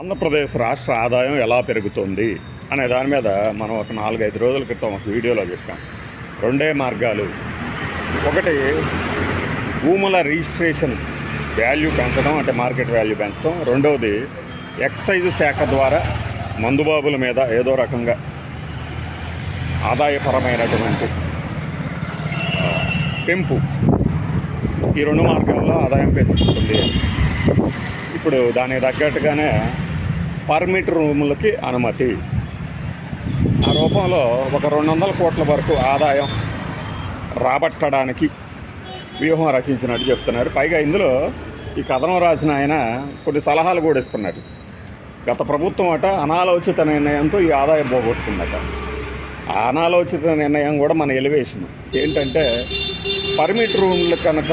ఆంధ్రప్రదేశ్ రాష్ట్ర ఆదాయం ఎలా పెరుగుతుంది అనే దాని మీద మనం ఒక నాలుగైదు రోజుల క్రితం ఒక వీడియోలో చెప్పాం. రెండే మార్గాలు. ఒకటి భూముల రిజిస్ట్రేషన్ వాల్యూ పెంచడం అంటే మార్కెట్ వాల్యూ పెంచడం. రెండవది ఎక్సైజ్ శాఖ ద్వారా మందుబాబుల మీద ఏదో రకంగా ఆదాయపరమైనటువంటి పెంపు. ఈ రెండు మార్గాల్లో ఆదాయం పెంచుతుంది ఇప్పుడు దానికి తగ్గట్టుగానే పర్మిట్ రూములకి అనుమతి. ఆ రూపంలో ఒక రెండు వందల కోట్ల వరకు ఆదాయం రాబట్టడానికి వ్యూహం రచించినట్టు చెప్తున్నారు. పైగా ఇందులో ఈ కథనం రాసిన ఆయన కొన్ని సలహాలు కూడా ఇస్తున్నారు గత ప్రభుత్వం అట అనాలోచిత నిర్ణయంతో ఈ ఆదాయం పోగొట్టుకుందట. ఆ అనాలోచిత నిర్ణయం కూడా మన ఎలివేషన్. ఏంటంటే పర్మిట్ రూమ్లు కనుక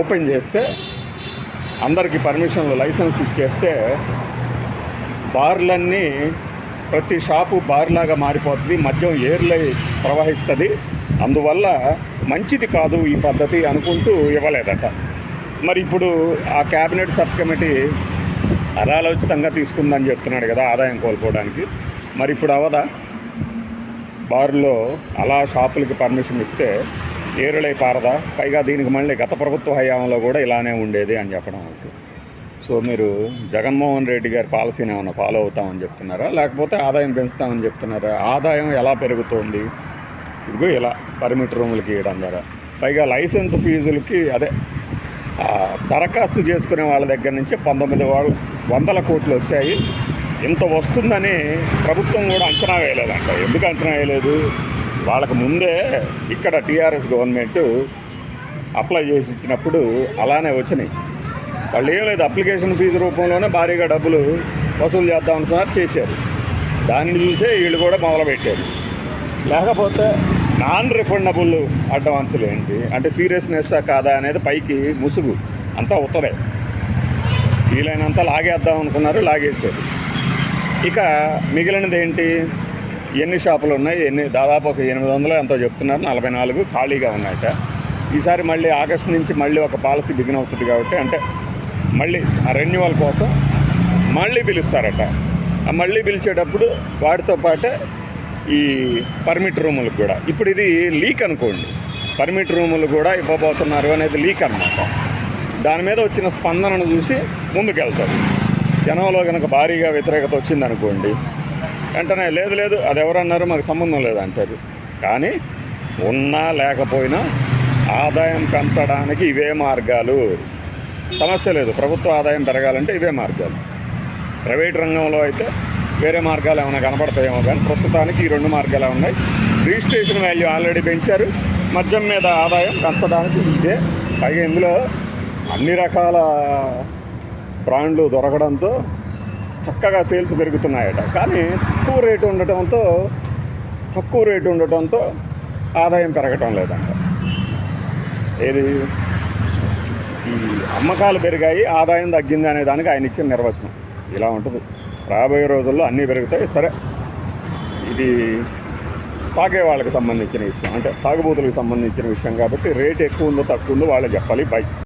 ఓపెన్ చేస్తే అందరికీ పర్మిషన్లు లైసెన్స్ ఇచ్చేస్తే బార్లన్నీ ప్రతి షాపు బార్లాగా మారిపోతుంది మద్యం ఏర్లై ప్రవహిస్తుంది. అందువల్ల మంచిది కాదు ఈ పద్ధతి అనుకుంటూ ఇవ్వలేదట. మరి ఇప్పుడు ఆ క్యాబినెట్ సబ్ కమిటీ అనాలోచితంగా తీసుకుందని చెప్తున్నాడు కదా ఆదాయం కోల్పోవడానికి. మరి ఇప్పుడు అవదా? బార్లో అలా షాపులకి పర్మిషన్ ఇస్తే ఏరులై పారదా. పైగా దీనికి మళ్ళీ గత ప్రభుత్వ హయాంలో కూడా ఇలానే ఉండేది అని చెప్పడం సో మీరు జగన్మోహన్ రెడ్డి గారి పాలసీని ఏమైనా ఫాలో అవుతామని చెప్తున్నారా? లేకపోతే ఆదాయం పెంచుతామని చెప్తున్నారా? ఆదాయం ఎలా పెరుగుతోంది? ఇదిగో ఇలా పర్మిట్ రూములకి ఇవ్వడం ద్వారా. పైగా లైసెన్స్ ఫీజులకి అదే దరఖాస్తు చేసుకునే వాళ్ళ దగ్గర నుంచి పంతొమ్మిది వాళ్ళు వందల కోట్లు వచ్చాయి. ఇంత వస్తుందని ప్రభుత్వం కూడా అంచనా వేయలేదంట. ఎందుకు అంచనా వేయలేదు? వాళ్ళకు ముందే ఇక్కడ టీఆర్ఎస్ గవర్నమెంట్ అప్లై చేసి ఇచ్చినప్పుడు అలానే వచ్చినాయి. వాళ్ళు ఏం లేదు అప్లికేషన్ ఫీజు రూపంలోనే భారీగా డబ్బులు వసూలు చేద్దాం అనుకున్నారు చేశారు. దానిని చూసే వీళ్ళు కూడా మొదలుపెట్టారు. లేకపోతే నాన్ రిఫండబుల్ అడ్వాన్సులు ఏంటి? అంటే సీరియస్నెస్ కాదా అనేది పైకి ముసుగు. అంతా ఉత్తరే. వీలైనంత లాగేద్దాం అనుకున్నారు లాగేశారు. ఇక మిగిలినది ఏంటి? ఎన్ని షాపులు ఉన్నాయి? ఎన్ని దాదాపు ఒక ఎనిమిది వందలు ఎంతో చెప్తున్నారు. నలభై నాలుగు ఖాళీగా ఉన్నాయట. ఈసారి మళ్ళీ ఆగస్టు నుంచి మళ్ళీ ఒక పాలసీ బిగిన్ అవుతుంది కాబట్టి అంటే మళ్ళీ ఆ రెన్యువల్ కోసం మళ్ళీ పిలుస్తారట. ఆ మళ్ళీ పిలిచేటప్పుడు వాటితో పాటే ఈ పర్మిట్ రూములకు కూడా. ఇప్పుడు ఇది లీక్ అనుకోండి. పర్మిట్ రూములు కూడా ఇవ్వబోతున్నారు అనేది లీక్ అన్నమాట. దాని మీద వచ్చిన స్పందనను చూసి ముందుకెళ్తారు. జనంలో కనుక భారీగా వ్యతిరేకత వచ్చిందనుకోండి వెంటనే లేదు లేదు అది ఎవరన్నారు మాకు సంబంధం లేదు అంటారు. కానీ ఉన్నా లేకపోయినా ఆదాయం పెంచడానికి ఇవే మార్గాలు. సమస్య లేదు ప్రభుత్వ ఆదాయం పెరగాలంటే ఇవే మార్గాలు. ప్రైవేట్ రంగంలో అయితే వేరే మార్గాలు ఏమైనా కనపడతాయేమో కానీ ప్రస్తుతానికి ఈ రెండు మార్గాలే ఉన్నాయి. రిజిస్ట్రేషన్ వాల్యూ ఆల్రెడీ పెంచారు. మద్యం మీద ఆదాయం పెంచడానికి ఇదే. పైగా ఇందులో అన్ని రకాల బ్రాండ్లు దొరకడంతో చక్కగా సేల్స్ పెరుగుతున్నాయట. కానీ తక్కువ రేటు ఉండటంతో తక్కువ రేటు ఉండటంతో ఆదాయం పెరగటం లేదంట. ఏది? ఈ అమ్మకాలు పెరిగాయి ఆదాయం తగ్గింది అనే దానికి ఆయన ఇచ్చిన నిర్వచనం. ఇలా ఉంటుంది. రాబోయే రోజుల్లో అన్నీ పెరుగుతాయి. సరే. ఇది తాగే వాళ్ళకి సంబంధించిన విషయం. అంటే తాగుబోతులకు సంబంధించిన విషయం కాబట్టి రేట్ ఎక్కువ ఉందో తక్కువ ఉందో వాళ్ళే చెప్పాలి. బై.